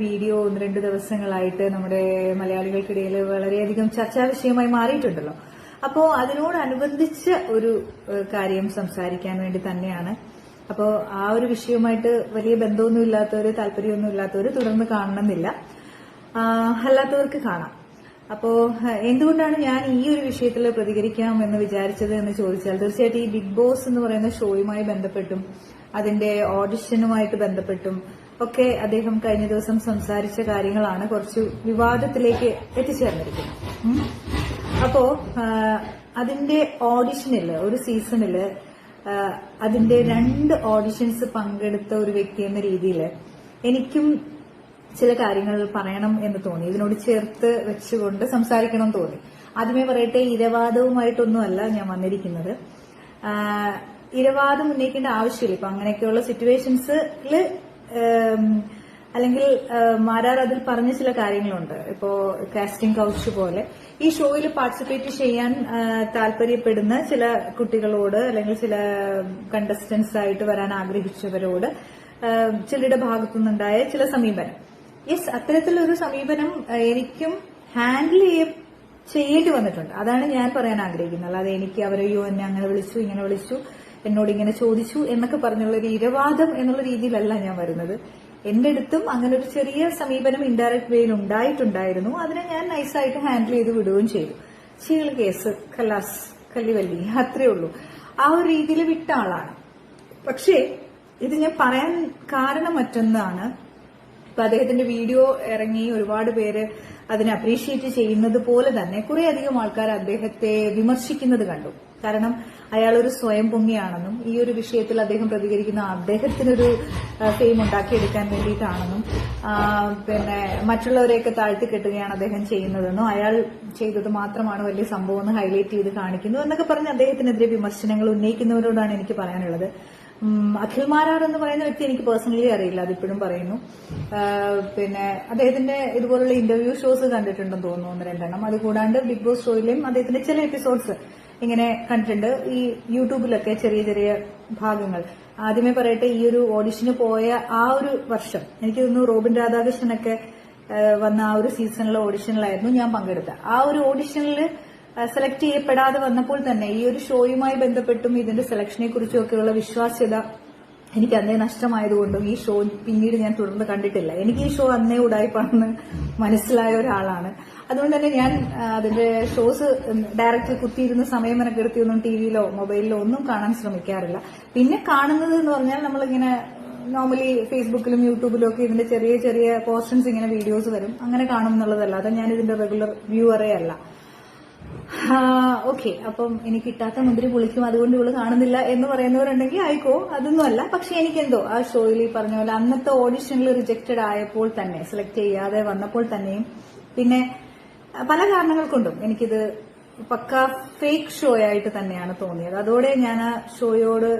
Video ഒന്ന് രണ്ട് ദിവസങ്ങളായിട്ട് നമ്മുടെ മലയാളികൾക്കിടയിൽ വളരെയധികം ചർച്ചാ വിഷയമായി മാറിയിട്ടുണ്ടല്ലോ. അപ്പോ അതിനോടനുബന്ധിച്ച ഒരു കാര്യം സംസാരിക്കാൻ വേണ്ടി തന്നെയാണ്. അപ്പോ ആ ഒരു വിഷയവുമായിട്ട് വലിയ ബന്ധമൊന്നും ഇല്ലാത്തവര് താല്പര്യമൊന്നും ഇല്ലാത്തവര് തുടർന്ന് കാണണമെന്നില്ല. അല്ലാത്തവർക്ക് കാണാം. അപ്പോ എന്തുകൊണ്ടാണ് ഞാൻ ഈ ഒരു വിഷയത്തിൽ പ്രതികരിക്കാം എന്ന് വിചാരിച്ചത് എന്ന് ചോദിച്ചാൽ തീർച്ചയായിട്ടും ഈ ബിഗ് ബോസ് എന്ന് പറയുന്ന ഷോയുമായി ബന്ധപ്പെട്ടും അതിന്റെ ഓഡിഷനുമായിട്ട് ബന്ധപ്പെട്ടും ഒക്കെ അദ്ദേഹം കഴിഞ്ഞ ദിവസം സംസാരിച്ച കാര്യങ്ങളാണ് കുറച്ച് വിവാദത്തിലേക്ക് എത്തിച്ചേർന്നിരിക്കുന്നത്. അപ്പോ അതിന്റെ ഓഡിഷനിൽ ഒരു സീസണിൽ അതിന്റെ രണ്ട് ഓഡിഷൻസ് പങ്കെടുത്ത ഒരു വ്യക്തി എന്ന രീതിയിൽ എനിക്കും ചില കാര്യങ്ങൾ പറയണം എന്ന് തോന്നി. ഇതിനോട് ചേർത്ത് വെച്ചുകൊണ്ട് സംസാരിക്കണം തോന്നി. ആദ്യമേ പറയട്ടെ ഇരവാദവുമായിട്ടൊന്നുമല്ല ഞാൻ വന്നിരിക്കുന്നത്. ഇരവാദം ഉന്നയിക്കേണ്ട ആവശ്യമില്ല. ഇപ്പൊ അങ്ങനെയൊക്കെയുള്ള സിറ്റുവേഷൻസിൽ അല്ലെങ്കിൽ മാരാർ അതിൽ പറഞ്ഞ ചില കാര്യങ്ങളുണ്ട്. ഇപ്പോ കാസ്റ്റിംഗ് കൗച്ച് പോലെ. ഈ ഷോയിൽ പാർട്ടിസിപ്പേറ്റ് ചെയ്യാൻ താല്പര്യപ്പെടുന്ന ചില കുട്ടികളോട് അല്ലെങ്കിൽ ചില കണ്ടസ്റ്റൻസ് ആയിട്ട് വരാൻ ആഗ്രഹിച്ചവരോട് ചിലരുടെ ഭാഗത്തുനിന്നുണ്ടായ ചില സമീപനം. യെസ് അത്തരത്തിലൊരു സമീപനം എനിക്കും ഹാൻഡിൽ ചെയ്യ ചെയ്യേണ്ടി വന്നിട്ടുണ്ട്. അതാണ് ഞാൻ പറയാൻ ആഗ്രഹിക്കുന്നത്. അല്ലാതെ എനിക്ക് അവരെയോ എന്നെ അങ്ങനെ വിളിച്ചു ഇങ്ങനെ വിളിച്ചു എന്നോട് ഇങ്ങനെ ചോദിച്ചു എന്നൊക്കെ പറഞ്ഞുള്ള ഒരു ഇരവാദം എന്നുള്ള രീതിയിലല്ല ഞാൻ വരുന്നത്. എന്റെ അടുത്തും അങ്ങനെ ഒരു ചെറിയ സമീപനം ഇൻഡയറക്ട് വേയിൽ ഉണ്ടായിട്ടുണ്ടായിരുന്നു. അതിനെ ഞാൻ നൈസായിട്ട് ഹാൻഡിൽ ചെയ്ത് വിടുകയും ചെയ്തു. ചീൽ കേസ് കലാസ് കല്ലിവല്ലി അത്രേ ഉള്ളൂ. ആ ഒരു രീതിയിൽ വിട്ട ആളാണ്. പക്ഷേ ഇത് ഞാൻ പറയാൻ കാരണം മറ്റൊന്നാണ്. ഇപ്പൊ അദ്ദേഹത്തിന്റെ വീഡിയോ ഇറങ്ങി ഒരുപാട് പേര് അതിനെ അപ്രീഷിയേറ്റ് ചെയ്യുന്നത് പോലെ തന്നെ കുറെ അധികം ആൾക്കാർ അദ്ദേഹത്തെ വിമർശിക്കുന്നത് കണ്ടു. കാരണം അയാൾ ഒരു സ്വയം പൊങ്ങിയാണെന്നും ഈ ഒരു വിഷയത്തിൽ അദ്ദേഹം പ്രതികരിക്കുന്ന അദ്ദേഹത്തിനൊരു ഫെയിം ഉണ്ടാക്കിയെടുക്കാൻ വേണ്ടിയിട്ടാണെന്നും പിന്നെ മറ്റുള്ളവരെയൊക്കെ താഴ്ത്തി കെട്ടുകയാണ് അദ്ദേഹം ചെയ്യുന്നതെന്നും അയാൾ ചെയ്തത് മാത്രമാണ് വലിയ സംഭവം എന്ന് ഹൈലൈറ്റ് ചെയ്ത് കാണിക്കുന്നു എന്നൊക്കെ പറഞ്ഞ് അദ്ദേഹത്തിനെതിരെ വിമർശനങ്ങൾ ഉന്നയിക്കുന്നവരോടാണ് എനിക്ക് പറയാനുള്ളത്. അഖിൽ മാരാർ എന്ന് പറയുന്ന വ്യക്തി എനിക്ക് പേഴ്സണലി അറിയില്ല അതിപ്പോഴും പറയുന്നു. പിന്നെ അദ്ദേഹത്തിന്റെ ഇതുപോലുള്ള ഇന്റർവ്യൂ ഷോസ് കണ്ടിട്ടുണ്ടെന്ന് തോന്നുന്നു ഒന്ന് രണ്ടെണ്ണം. അത് കൂടാണ്ട് ബിഗ് ബോസ് ഷോയിലെയും അദ്ദേഹത്തിന്റെ ചില എപ്പിസോഡ്സ് ഇങ്ങനെ കണ്ടിട്ടുണ്ട്. ഈ യൂട്യൂബിലൊക്കെ ചെറിയ ചെറിയ ഭാഗങ്ങൾ. ആദ്യമേ പറയട്ടെ ഈ ഒരു ഓഡിഷന് പോയ ആ ഒരു വർഷം എനിക്ക് തോന്നുന്നു റോബിൻ രാധാകൃഷ്ണനൊക്കെ വന്ന ആ ഒരു സീസണിലെ ഓഡിഷനിലായിരുന്നു ഞാൻ പങ്കെടുത്ത ആ ഒരു ഓഡിഷനിൽ സെലക്ട് ചെയ്യപ്പെടാതെ വന്നപ്പോൾ തന്നെ ഈ ഒരു ഷോയുമായി ബന്ധപ്പെട്ടും ഇതിന്റെ സെലക്ഷനെ കുറിച്ചും ഒക്കെയുള്ള വിശ്വാസ്യത എനിക്ക് അന്നേ നഷ്ടമായതുകൊണ്ടും ഈ ഷോ പിന്നീട് ഞാൻ തുടർന്ന് കണ്ടിട്ടില്ല. എനിക്ക് ഈ ഷോ അന്നേ ഉടായ്പാണെന്ന് മനസ്സിലായ ഒരാളാണ്. അതുകൊണ്ട് തന്നെ ഞാൻ അതിന്റെ ഷോസ് ഡയറക്റ്റ് കുത്തിയിരുന്ന സമയം മെനക്കെടുത്തിയൊന്നും ടി വിയിലോ മൊബൈലിലോ ഒന്നും കാണാൻ ശ്രമിക്കാറില്ല. പിന്നെ കാണുന്നത് എന്ന് പറഞ്ഞാൽ നമ്മളിങ്ങനെ നോർമലി ഫേസ്ബുക്കിലും യൂട്യൂബിലും ഒക്കെ ഇതിന്റെ ചെറിയ ചെറിയ പോർഷൻസ് ഇങ്ങനെ വീഡിയോസ് വരും. അങ്ങനെ കാണും എന്നുള്ളതല്ല അത് ഞാൻ ഇതിന്റെ റെഗുലർ വ്യൂവറേ അല്ല. ഓക്കെ. അപ്പം എനിക്ക് കിട്ടാത്ത മുന്തിരി പുളിക്കും അതുകൊണ്ട് ഇവൾ കാണുന്നില്ല എന്ന് പറയുന്നവരുണ്ടെങ്കിൽ ആയിക്കോ അതൊന്നും അല്ല പക്ഷെ എനിക്കെന്തോ ആ ഷോയിൽ ഈ പറഞ്ഞ പോലെ അന്നത്തെ ഓഡിഷനിൽ റിജക്റ്റഡ് ആയപ്പോൾ തന്നെ സെലക്ട് ചെയ്യാതെ വന്നപ്പോൾ തന്നെയും പിന്നെ പല കാരണങ്ങൾ കൊണ്ടും എനിക്കിത് പക്ക ഫേക്ക് ഷോ ആയിട്ട് തന്നെയാണ് തോന്നിയത്. അതോടെ ഞാൻ ആ ഷോയോട്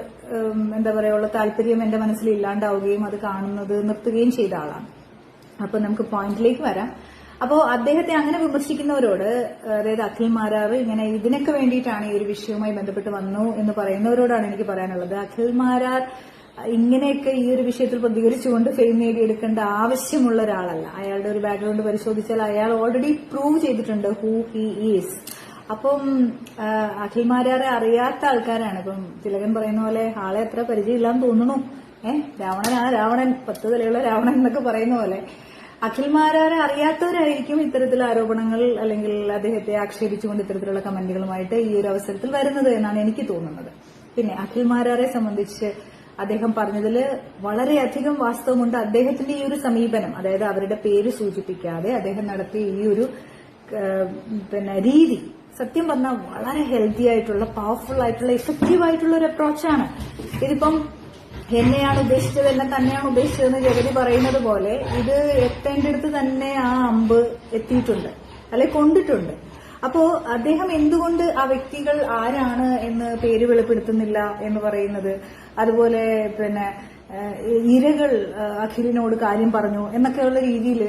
എന്താ പറയുക താല്പര്യം എന്റെ മനസ്സിൽ ഇല്ലാണ്ടാവുകയും അത് കാണുന്നത് നിർത്തുകയും ചെയ്ത ആളാണ്. അപ്പൊ നമുക്ക് പോയിന്റിലേക്ക് വരാം. അപ്പോ അദ്ദേഹത്തെ അങ്ങനെ വിമർശിക്കുന്നവരോട് അതായത് അഖിൽ മാരാവ് ഇങ്ങനെ ഇതിനൊക്കെ വേണ്ടിയിട്ടാണ് ഈ ഒരു വിഷയവുമായി ബന്ധപ്പെട്ട് വന്നു എന്ന് പറയുന്നവരോടാണ് എനിക്ക് പറയാനുള്ളത്. അഖിൽ മാരാർ ഇങ്ങനെയൊക്കെ ഈ ഒരു വിഷയത്തിൽ പ്രതികരിച്ചുകൊണ്ട് ഫെയിം നേടിയെടുക്കേണ്ട ആവശ്യമുള്ള ഒരാളല്ല. അയാളുടെ ഒരു ബാക്ക്ഗ്രൗണ്ട് പരിശോധിച്ചാൽ അയാൾ ഓൾറെഡി പ്രൂവ് ചെയ്തിട്ടുണ്ട് ഹൂ ഹി ഈസ് അപ്പം ആ, അഖിൽ മാരാറെ അറിയാത്ത ആൾക്കാരാണ്. ഇപ്പം തിലകൻ പറയുന്ന പോലെ ആളെ അത്ര പരിചയമില്ലാന്ന് തോന്നുന്നു. ഏഹ് രാവണനാ രാവണൻ. പത്ത് തലയുള്ള രാവണൻ എന്നൊക്കെ പറയുന്ന പോലെ. അഖിൽ മാരാരെ അറിയാത്തവരായിരിക്കും ഇത്തരത്തിൽ ആരോപണങ്ങൾ അല്ലെങ്കിൽ അദ്ദേഹത്തെ ആക്ഷേപിച്ചുകൊണ്ട് ഇത്തരത്തിലുള്ള കമന്റുകളുമായിട്ട് ഈ ഒരു അവസരത്തിൽ വരുന്നത് എന്നാണ് എനിക്ക് തോന്നുന്നത്. പിന്നെ അഖിൽ മാരാരെ സംബന്ധിച്ച് അദ്ദേഹം പറഞ്ഞതിൽ വളരെയധികം വാസ്തവമുണ്ട്. അദ്ദേഹത്തിന്റെ ഈ ഒരു സമീപനം അതായത് അവരുടെ പേര് സൂചിപ്പിക്കാതെ അദ്ദേഹം നടത്തിയ ഈ ഒരു പിന്നെ രീതി സത്യം പറഞ്ഞാൽ വളരെ ഹെൽത്തി ആയിട്ടുള്ള പവർഫുൾ ആയിട്ടുള്ള ഇഫക്റ്റീവ് ആയിട്ടുള്ള ഒരു അപ്രോച്ചാണ് ഇതിപ്പം എന്നെയാണ് ഉദ്ദേശിച്ചത് എന്നെ തന്നെയാണ് ഉദ്ദേശിച്ചതെന്ന് ജഗതി പറയുന്നത് പോലെ ഇത് എത്തേണ്ട അടുത്ത് തന്നെ ആ അമ്പ് എത്തിയിട്ടുണ്ട് അല്ലെ കൊണ്ടിട്ടുണ്ട്. അപ്പോ അദ്ദേഹം എന്തുകൊണ്ട് ആ വ്യക്തികൾ ആരാണ് എന്ന് പേര് വെളിപ്പെടുത്തുന്നില്ല എന്ന് പറയുന്നത്? അതുപോലെ പിന്നെ ഇരകൾ അഖിലിനോട് കാര്യം പറഞ്ഞു എന്നൊക്കെയുള്ള രീതിയിൽ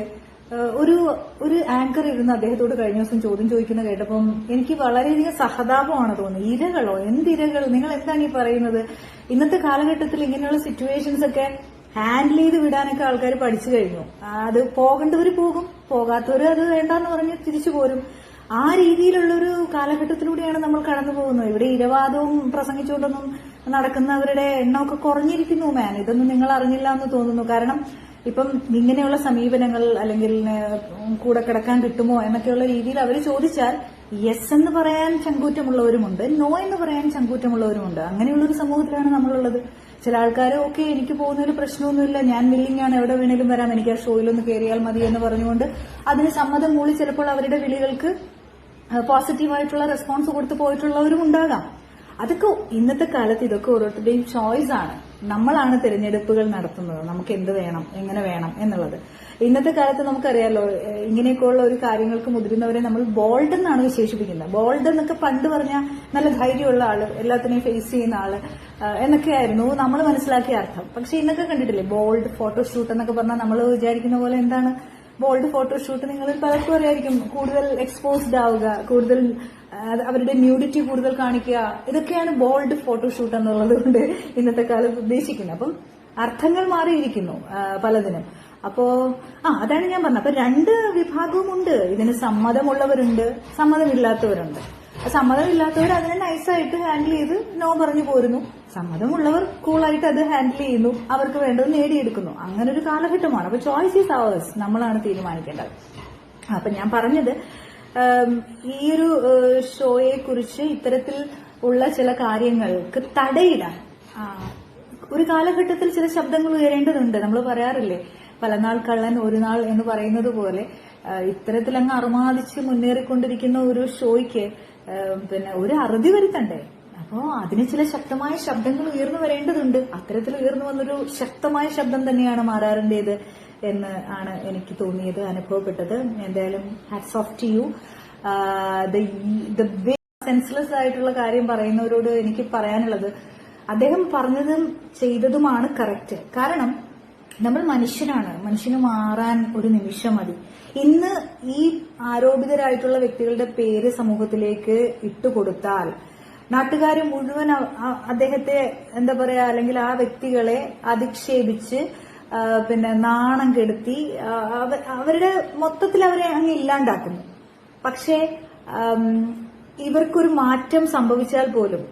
ഒരു ഒരു ആങ്കർ ഇരുന്ന് അദ്ദേഹത്തോട് കഴിഞ്ഞ ദിവസം ചോദ്യം ചോദിക്കുന്ന കേട്ടപ്പം എനിക്ക് വളരെയധികം സഹതാപമാണ് തോന്നുന്നത്. ഇരകളോ? എന്തിരകൾ നിങ്ങൾ എന്താണ് ഈ പറയുന്നത്? ഇന്നത്തെ കാലഘട്ടത്തിൽ ഇങ്ങനെയുള്ള സിറ്റുവേഷൻസ് ഒക്കെ ഹാൻഡിൽ ചെയ്ത് വിടാനൊക്കെ ആൾക്കാർ പഠിച്ചു കഴിഞ്ഞു. അത് പോകേണ്ടവർ പോകും പോകാത്തവർ അത് വേണ്ടാന്ന് പറഞ്ഞ് തിരിച്ചു പോരും. ആ രീതിയിലുള്ളൊരു കാലഘട്ടത്തിലൂടെയാണ് നമ്മൾ കടന്നു പോകുന്നത്. ഇവിടെ ഇരവാദവും പ്രസംഗിച്ചുകൊണ്ടൊന്നും നടക്കുന്നവരുടെ എണ്ണമൊക്കെ കുറഞ്ഞിരിക്കുന്നു മാൻ. ഇതൊന്നും നിങ്ങൾ അറിഞ്ഞില്ല എന്ന് തോന്നുന്നു. കാരണം ഇപ്പം ഇങ്ങനെയുള്ള സമീപനങ്ങൾ അല്ലെങ്കിൽ കൂടെ കിടക്കാൻ കിട്ടുമോ എന്നൊക്കെയുള്ള രീതിയിൽ അവർ ചോദിച്ചാൽ യെസ് എന്ന് പറയാൻ ചങ്കൂറ്റമുള്ളവരുമുണ്ട് നോ എന്ന് പറയാൻ ചങ്കൂറ്റമുള്ളവരുമുണ്ട്. അങ്ങനെയുള്ളൊരു സമൂഹത്തിലാണ് നമ്മളുള്ളത്. ചില ആൾക്കാർ ഓക്കെ എനിക്ക് ഒരു പ്രശ്നമൊന്നുമില്ല ഞാൻ വില്ലിംഗ് ആണ് എവിടെ വേണേലും വരാം എനിക്ക് ആ ഷോയിലൊന്ന് കയറിയാൽ മതി എന്ന് പറഞ്ഞുകൊണ്ട് അതിന് സമ്മതം മൂളി ചിലപ്പോൾ അവരുടെ വിളികൾക്ക് പോസിറ്റീവായിട്ടുള്ള റെസ്പോൺസ് കൊടുത്തു പോയിട്ടുള്ളവരും ഉണ്ടാകാം അതൊക്കെ ഇന്നത്തെ കാലത്ത് ഇതൊക്കെ ഓരോരുത്തരുടെയും ചോയ്സ് ആണ്. നമ്മളാണ് തിരഞ്ഞെടുപ്പുകൾ നടത്തുന്നത്. നമുക്ക് എന്ത് വേണം? എങ്ങനെ വേണം എന്നുള്ളത്. ഇന്നത്തെ കാലത്ത് നമുക്കറിയാലോ ഇങ്ങനെയൊക്കെയുള്ള ഒരു കാര്യങ്ങൾക്ക് മുതിരുന്നവരെ നമ്മൾ ബോൾഡ് എന്നാണ് വിശേഷിപ്പിക്കുന്നത്. ബോൾഡ് എന്നൊക്കെ പണ്ട് പറഞ്ഞാൽ നല്ല ധൈര്യമുള്ള ആൾ എല്ലാത്തിനെയും ഫേസ് ചെയ്യുന്ന ആൾ എന്നൊക്കെയായിരുന്നു നമ്മൾ മനസ്സിലാക്കിയ അർത്ഥം. പക്ഷെ ഇന്നൊക്കെ കണ്ടിട്ടില്ലേ ബോൾഡ് ഫോട്ടോഷൂട്ട് എന്നൊക്കെ പറഞ്ഞാൽ നമ്മൾ വിചാരിക്കുന്ന പോലെ എന്താണ്? ബോൾഡ് ഫോട്ടോഷൂട്ട് നിങ്ങളിൽ പലർക്കും അറിയായിരിക്കും കൂടുതൽ എക്സ്പോസ്ഡ് ആവുക കൂടുതൽ അവരുടെ ന്യൂഡിറ്റി കൂടുതൽ കാണിക്കുക ഇതൊക്കെയാണ് ബോൾഡ് ഫോട്ടോഷൂട്ട് എന്നുള്ളത് കൊണ്ട് ഇന്നത്തെ കാലത്ത് ഉദ്ദേശിക്കുന്നത്. അപ്പം അർത്ഥങ്ങൾ മാറിയിരിക്കുന്നു പലതിനും. അപ്പോ ആ അതാണ് ഞാൻ പറഞ്ഞത്. അപ്പൊ രണ്ട് വിഭാഗവും ഉണ്ട് ഇതിന് സമ്മതമുള്ളവരുണ്ട് സമ്മതമില്ലാത്തവരുണ്ട്. സമ്മതമില്ലാത്തവർ അതിനെ നൈസായിട്ട് ഹാൻഡിൽ ചെയ്ത് നോ പറഞ്ഞു പോരുന്നു. സമ്മതമുള്ളവർ കൂളായിട്ട് അത് ഹാൻഡിൽ ചെയ്യുന്നു. അവർക്ക് വേണ്ടത് നേടിയെടുക്കുന്നു. അങ്ങനെ ഒരു കാലഘട്ടമാണ്. അപ്പൊ ചോയ്സ് ഈസ് അവേഴ്സ് നമ്മളാണ് തീരുമാനിക്കേണ്ടത്. അപ്പൊ ഞാൻ പറഞ്ഞത് ഈ ഒരു ഷോയെ കുറിച്ച് ഇത്തരത്തിൽ ഉള്ള ചില കാര്യങ്ങൾക്ക് തടയിടാൻ. ഒരു കാലഘട്ടത്തിൽ ചില ശബ്ദങ്ങൾ ഉയരേണ്ടതുണ്ട്. നമ്മൾ പറയാറില്ലേ പലനാൾ കള്ളൻ ഒരു നാൾ എന്ന് പറയുന്നത് പോലെ ഇത്തരത്തിൽ അങ്ങ് അറുമാദിച്ച് മുന്നേറിക്കൊണ്ടിരിക്കുന്ന ഒരു ഷോയ്ക്ക് പിന്നെ ഒരു അറുതി വരുത്തണ്ടേ? അപ്പോ അതിന് ചില ശക്തമായ ശബ്ദങ്ങൾ ഉയർന്നു വരേണ്ടതുണ്ട്. അത്തരത്തിൽ ഉയർന്നു വന്നൊരു ശക്തമായ ശബ്ദം തന്നെയാണ് മാറാറിന്റേത് എന്ന് ആണ് എനിക്ക് തോന്നിയത് അനുഭവപ്പെട്ടത്. എന്തായാലും hats off to you the senseless ആയിട്ടുള്ള കാര്യം പറയുന്നവരോട് എനിക്ക് പറയാനുള്ളത് അദ്ദേഹം പറഞ്ഞതും ചെയ്തതുമാണ് കറക്റ്റ് കാരണം നമ്മൾ മനുഷ്യനാണ് മനുഷ്യന് മാറാൻ ഒരു നിമിഷം മതി. ഇന്ന് ഈ ആരോപിതരായിട്ടുള്ള വ്യക്തികളുടെ പേര് സമൂഹത്തിലേക്ക് ഇട്ടുകൊടുത്താൽ നാട്ടുകാർ മുഴുവൻ അദ്ദേഹത്തെ എന്താ പറയാ അല്ലെങ്കിൽ ആ വ്യക്തികളെ അധിക്ഷേപിച്ച് പിന്നെ നാണം കെടുത്തി അവരുടെ മൊത്തത്തിൽ അവരെ അങ്ങ് ഇല്ലാണ്ടാക്കുന്നു. പക്ഷേ ഇവർക്കൊരു മാറ്റം സംഭവിച്ചാൽ പോലും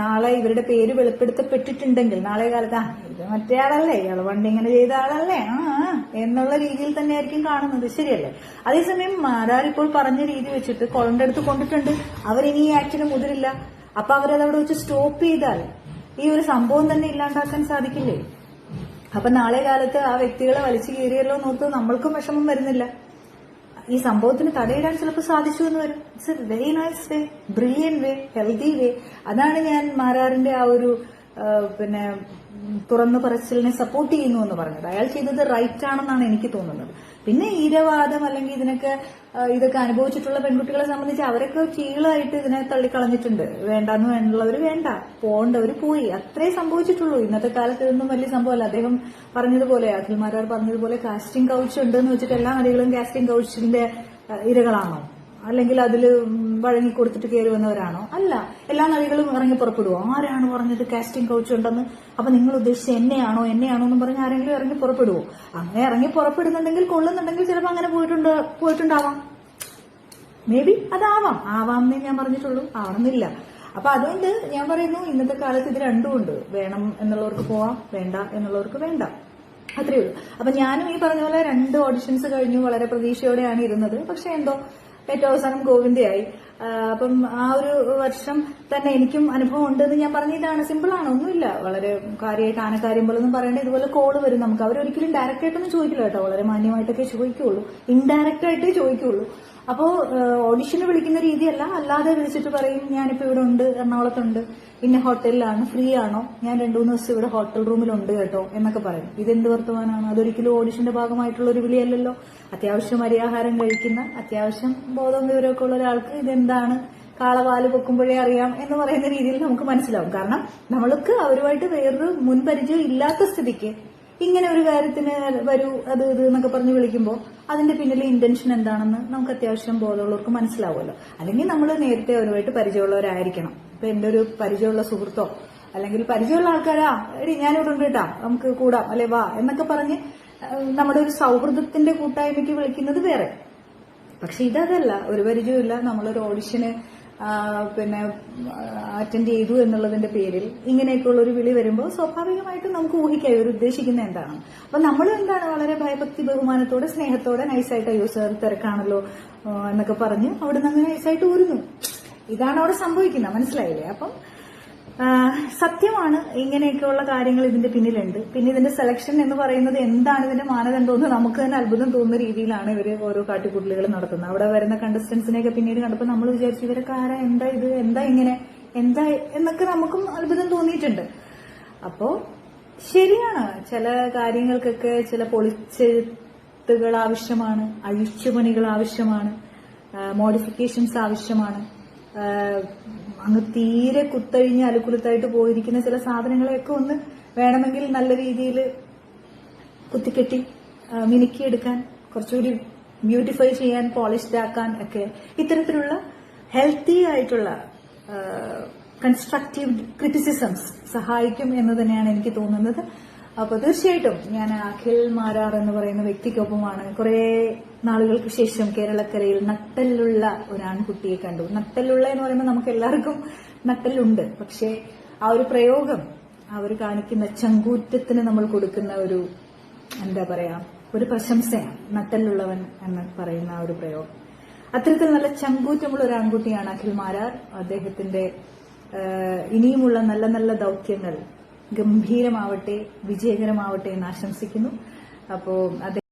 നാളെ ഇവരുടെ പേര് വെളിപ്പെടുത്തപ്പെട്ടിട്ടുണ്ടെങ്കിൽ നാളെ കാലത്ത് ആ ഇത് മറ്റേ ആളല്ലേ ഇയാൾ വണ്ടി ഇങ്ങനെ ചെയ്ത ആളല്ലേ ആ എന്നുള്ള രീതിയിൽ തന്നെ ആയിരിക്കും കാണുന്നത്. ശരിയല്ലേ? അതേസമയം മാരാർ ഇപ്പോൾ പറഞ്ഞ രീതി വെച്ചിട്ട് കൊളണ്ട അടുത്ത് കൊണ്ടിട്ടുണ്ട്. അവരിനി ഈ ആക്ടിന് മുതിരില്ല. അപ്പൊ അവരതവിടെ വെച്ച് സ്റ്റോപ്പ് ചെയ്താൽ ഈ ഒരു സംഭവം തന്നെ ഇല്ലാണ്ടാക്കാൻ സാധിക്കില്ലേ? അപ്പൊ നാളെ കാലത്ത് ആ വ്യക്തികളെ വലിച്ചു കീറിയല്ലോ നോക്ക് നമ്മൾക്കും വിഷമം വരുന്നില്ല. ഈ സംഭവത്തിന് തടയിടാൻ ചിലപ്പോൾ സാധിച്ചു എന്ന് വരും. It's a very nice way brilliant way healthy way അതാണ് ഞാൻ മാരാറിന്റെ ആ ഒരു പിന്നെ തുറന്നു പറച്ചിലിനെ സപ്പോർട്ട് ചെയ്യുന്നു എന്ന് പറഞ്ഞത്. അയാൾ ചെയ്തത് റൈറ്റ് ആണെന്നാണ് എനിക്ക് തോന്നുന്നത്. പിന്നെ ഈരവാദം അല്ലെങ്കിൽ ഇതിനൊക്കെ ഇതൊക്കെ അനുഭവിച്ചിട്ടുള്ള പെൺകുട്ടികളെ സംബന്ധിച്ച് അവരൊക്കെ ചീളായിട്ട് ഇതിനെ തള്ളിക്കളഞ്ഞിട്ടുണ്ട്. വേണ്ടെന്ന് വേണ്ടുള്ളവർ വേണ്ട. പോകേണ്ടവർ പോയി. അത്രേ സംഭവിച്ചിട്ടുള്ളൂ. ഇന്നത്തെ കാലത്ത് ഇതൊന്നും വലിയ സംഭവമല്ല. അദ്ദേഹം പറഞ്ഞതുപോലെ അഖിൽമാരാർ പറഞ്ഞതുപോലെ കാസ്റ്റിംഗ് കൗച്ച് ഉണ്ടെന്ന് വെച്ചിട്ട് എല്ലാ നടികളും കാസ്റ്റിംഗ് കൗച്ചിന്റെ ഇരകളാണോ? അല്ലെങ്കിൽ അതിൽ വഴങ്ങി കൊടുത്തിട്ട് കയറി വന്നവരാണോ? അല്ല. എല്ലാ നടികളും ഇറങ്ങി പുറപ്പെടുവോ? ആരാണ് പറഞ്ഞത് കാസ്റ്റിംഗ് കൗച്ച് ഉണ്ടെന്ന്? അപ്പൊ നിങ്ങൾ ഉദ്ദേശിച്ച എന്നെയാണോ? എന്നെയാണോ എന്ന് പറഞ്ഞ് ആരെങ്കിലും ഇറങ്ങി പുറപ്പെടുവോ? അങ്ങനെ ഇറങ്ങി പുറപ്പെടുന്നുണ്ടെങ്കിൽ കൊള്ളുന്നുണ്ടെങ്കിൽ ചിലപ്പോൾ അങ്ങനെ പോയിട്ടുണ്ട് പോയിട്ടുണ്ടാവാം. May be അതാവാം. ആവാം എന്നേ ഞാൻ പറഞ്ഞിട്ടുള്ളൂ. ആവണമെന്നില്ല. അപ്പൊ അതുകൊണ്ട് ഞാൻ പറയുന്നു ഇന്നത്തെ കാലത്ത് ഇത് രണ്ടും ഉണ്ട്. വേണം എന്നുള്ളവർക്ക് പോവാം വേണ്ട എന്നുള്ളവർക്ക് വേണ്ട. അത്രയേ ഉള്ളൂ. അപ്പൊ ഞാനും ഈ പറഞ്ഞ പോലെ രണ്ട് ഓഡിഷൻസ് കഴിഞ്ഞു. വളരെ പ്രതീക്ഷയോടെയാണ് ഇരുന്നത്. പക്ഷെ എന്തോ ഏറ്റവും അവസാനം ഗോവിന്ദയായി. അപ്പം ആ ഒരു വർഷം തന്നെ എനിക്കും അനുഭവം ഉണ്ടെന്ന് ഞാൻ പറഞ്ഞതാണ്. സിമ്പിളാണ് ഒന്നുമില്ല. വളരെ കാര്യമായിട്ട് ആനക്കാര്യം പോലെ ഒന്നും പറയേണ്ട. ഇതുപോലെ കോൾ വരും നമുക്ക്. അവരൊരിക്കലും ഡയറക്റ്റ് ആയിട്ടൊന്നും ചോദിക്കില്ല കേട്ടോ. വളരെ മാന്യമായിട്ടൊക്കെ ചോദിക്കുള്ളൂ. ഇൻഡയറക്റ്റ് ആയിട്ടേ ചോദിക്കുള്ളൂ. അപ്പോ ഓഡിഷന് വിളിക്കുന്ന രീതിയല്ല. അല്ലാതെ വിളിച്ചിട്ട് പറയും ഞാനിപ്പോ ഇവിടെ ഉണ്ട് എറണാകുളത്തുണ്ട് ഇന്ന ഹോട്ടലിലാണ് ഫ്രീ ആണോ? ഞാൻ രണ്ടു മൂന്ന് ദിവസം ഇവിടെ ഹോട്ടൽ റൂമിലുണ്ട് കേട്ടോ എന്നൊക്കെ പറയും. ഇതെന്ത് വർത്തമാനമാണ് അതൊരിക്കലും ഓഡിഷന്റെ ഭാഗമായിട്ടുള്ള ഒരു വിളിയല്ലല്ലോ. അത്യാവശ്യം അരിയാഹാരം കഴിക്കുന്ന അത്യാവശ്യം ബോധം വിവരമൊക്കെ ഉള്ള ഒരാൾക്ക് ഇതെന്താണ്? കാളവാൽ പൊക്കുമ്പോഴേ അറിയാം എന്ന് പറയുന്ന രീതിയിൽ നമുക്ക് മനസ്സിലാവും. കാരണം നമ്മൾക്ക് അവരുമായിട്ട് വേറൊരു മുൻപരിചയം ഇല്ലാത്ത സ്ഥിതിക്ക് ഇങ്ങനെ ഒരു കാര്യത്തിന് വരൂ അത് ഇത് എന്നൊക്കെ പറഞ്ഞ് വിളിക്കുമ്പോൾ അതിന്റെ പിന്നിലെ ഇന്റൻഷൻ എന്താണെന്ന് നമുക്ക് അത്യാവശ്യം ബോധമുള്ളവർക്ക് മനസ്സിലാവുമല്ലോ. അല്ലെങ്കിൽ നമ്മൾ നേരത്തെ അവരുമായിട്ട് പരിചയമുള്ളവരായിരിക്കണം. ഇപ്പൊ എന്റെ ഒരു പരിചയമുള്ള സുഹൃത്തോ അല്ലെങ്കിൽ പരിചയമുള്ള ആൾക്കാരാ എടി ഞാനിവിടെ ഉണ്ട് കേട്ടാ നമുക്ക് കൂടാം അല്ലെ വാ എന്നൊക്കെ പറഞ്ഞ് നമ്മുടെ ഒരു സൗഹൃദത്തിന്റെ കൂട്ടായ്മയ്ക്ക് വിളിക്കുന്നത് വേറെ. പക്ഷെ ഇതല്ല ഒരു പരിചയമില്ല നമ്മളൊരു ഓഡിഷന് പിന്നെ അറ്റൻഡ് ചെയ്തു എന്നുള്ളതിന്റെ പേരിൽ ഇങ്ങനെയൊക്കെയുള്ള ഒരു വിളി വരുമ്പോൾ സ്വാഭാവികമായിട്ടും നമുക്ക് ഊഹിക്കാം ഇവർ ഉദ്ദേശിക്കുന്ന എന്താണ്. അപ്പൊ നമ്മൾ എന്താണ് വളരെ ഭയഭക്തി ബഹുമാനത്തോടെ സ്നേഹത്തോടെ നൈസായിട്ട് അയ്യോ സാർ തിരക്കാണല്ലോ എന്നൊക്കെ പറഞ്ഞ് അവിടുന്ന് അങ്ങനെ നൈസായിട്ട് ഊരുന്നു. ഇതാണ് അവിടെ സംഭവിക്കുന്നത്. മനസ്സിലായില്ലേ? അപ്പം സത്യമാണ്. ഇങ്ങനെയൊക്കെയുള്ള കാര്യങ്ങൾ ഇതിന്റെ പിന്നിലുണ്ട്. പിന്നെ ഇതിന്റെ സെലക്ഷൻ എന്ന് പറയുന്നത് എന്താണ് ഇതിന്റെ മാനദണ്ഡം എന്ന് നമുക്ക് തന്നെ അത്ഭുതം തോന്നുന്ന രീതിയിലാണ് ഇവർ ഓരോ കാട്ടിക്കൂട്ടലുകൾ നടത്തുന്നത്. അവിടെ വരുന്ന കണ്ടസ്റ്റൻസിനെയൊക്കെ പിന്നീട് കണ്ടപ്പോൾ നമ്മൾ വിചാരിച്ചു ഇവരൊക്കെ ആരാ? എന്താ ഇത്? എന്താ ഇങ്ങനെ? എന്താ? എന്നൊക്കെ നമുക്കും അത്ഭുതം തോന്നിയിട്ടുണ്ട്. അപ്പോ ശരിയാണ്. ചില കാര്യങ്ങൾക്കൊക്കെ ചില പൊളിച്ചെഴുത്തുകൾ ആവശ്യമാണ് അഴിച്ചുപണികൾ ആവശ്യമാണ് മോഡിഫിക്കേഷൻസ് ആവശ്യമാണ്. അങ്ങ് തീരെ കുത്തഴിഞ്ഞ് അലുക്കുലുത്തായിട്ട് പോയിരിക്കുന്ന ചില സാധനങ്ങളെയൊക്കെ ഒന്ന് വേണമെങ്കിൽ നല്ല രീതിയിൽ കുത്തിക്കെട്ടി മിനുക്കിയെടുക്കാൻ കുറച്ചുകൂടി ബ്യൂട്ടിഫൈ ചെയ്യാൻ പോളിഷ്ഡ് ആക്കാൻ ഒക്കെ ഇത്തരത്തിലുള്ള ഹെൽത്തി ആയിട്ടുള്ള കൺസ്ട്രക്റ്റീവ് ക്രിറ്റിസിസംസ് സഹായിക്കും എന്ന് തന്നെയാണ് എനിക്ക് തോന്നുന്നത്. അപ്പോൾ തീർച്ചയായിട്ടും ഞാൻ അഖിൽ മാരാർ എന്ന് പറയുന്ന വ്യക്തിക്കൊപ്പമാണ് കുറെ നാളുകൾക്ക് ശേഷം കേരളക്കരയിൽ നട്ടലുള്ള ഒരു ആൺകുട്ടിയെ കണ്ടു. നട്ടലുള്ള എന്ന് പറയുമ്പോൾ നമുക്ക് എല്ലാവർക്കും നട്ടലുണ്ട് പക്ഷേ ആ ഒരു പ്രയോഗം അവർ കാണിക്കുന്ന ചങ്കൂറ്റത്തിന് നമ്മൾ കൊടുക്കുന്ന ഒരു എന്താ പറയാ ഒരു പ്രശംസയാണ് നട്ടലുള്ളവൻ എന്ന് പറയുന്ന ആ ഒരു പ്രയോഗം. അത്തരത്തിൽ നല്ല ചങ്കൂറ്റമുള്ള ഒരു ആൺകുട്ടിയാണ് അഖിൽ മാരാർ. അദ്ദേഹത്തിന്റെ ഇനിയുമുള്ള നല്ല നല്ല ദൗത്യങ്ങൾ ഗംഭീരമാവട്ടെ വിജയകരമാവട്ടെ എന്ന് ആശംസിക്കുന്നു. അപ്പോ